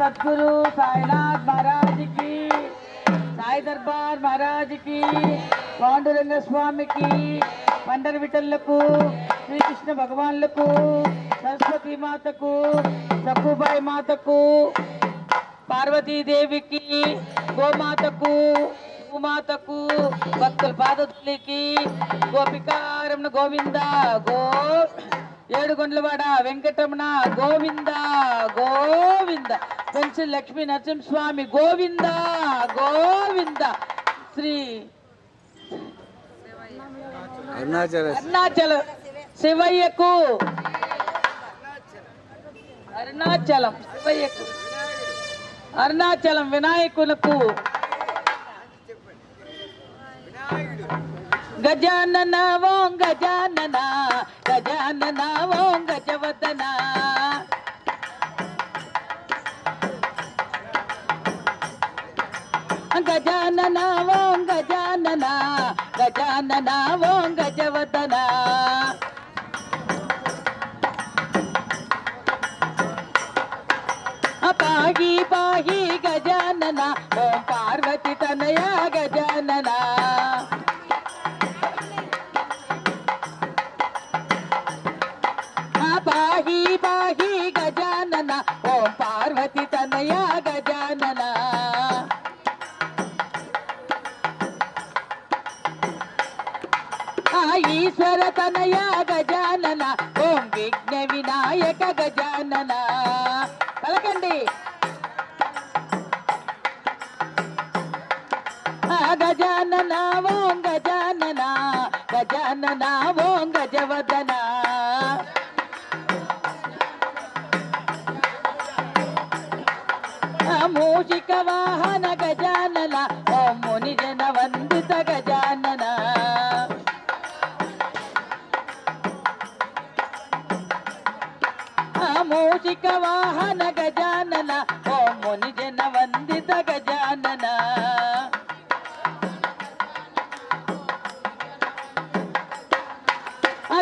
సద్గురు సాయినాథ్ మహారాజ్కి సాయి దర్బార్ మహారాజ్కి పాండురంగ స్వామికి పండర విఠల్లకు శ్రీకృష్ణ భగవాన్లకు సరస్వతి మాతకు సక్కుబాయి మాతకు పార్వతీదేవికి గోమాతకు భూమాతకు భక్తుల పాదతులకి గోపికారం గోవింద గో ఏడుగొండ్లవాడ వెంకటరమణ గోవింద గోవింద. పెన్సిల్ లక్ష్మీ నరసింహస్వామి గోవింద గోవింద. శ్రీ అరుణాచల అరుణాచల శివయ్యకు. అరుణాచలం శివయ్యకు. అరుణాచలం వినాయకులకు. గజానన ఓం గజానన గజానన ఓం గజవదన. గజానన ఓం గజానన గజానన ఓం గజవదన. పాహి పాహి గజానన ఓం పార్వతి తనయ గజానన. పార్వతి తనయ గజానన. ఈశ్వర తనయ గజానన. ఓం విఘ్న వినాయక గజానన. పలకండి. గజానన ఓం గజానన. గజానన ఓం గజవదనా మూషిక వాహన గజానన ఓం ముని జన వందిత గజానన. మూషిక వాహన గజానన ఓం ముని జన వందిత గజానన.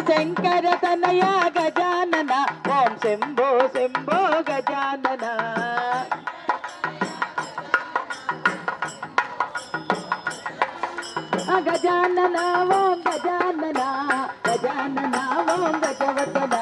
శంకర తనయ గజానన ఓం శంభో శంభో గజానన. గజానన ఓం గజానన గజానన ఓం గజవతన.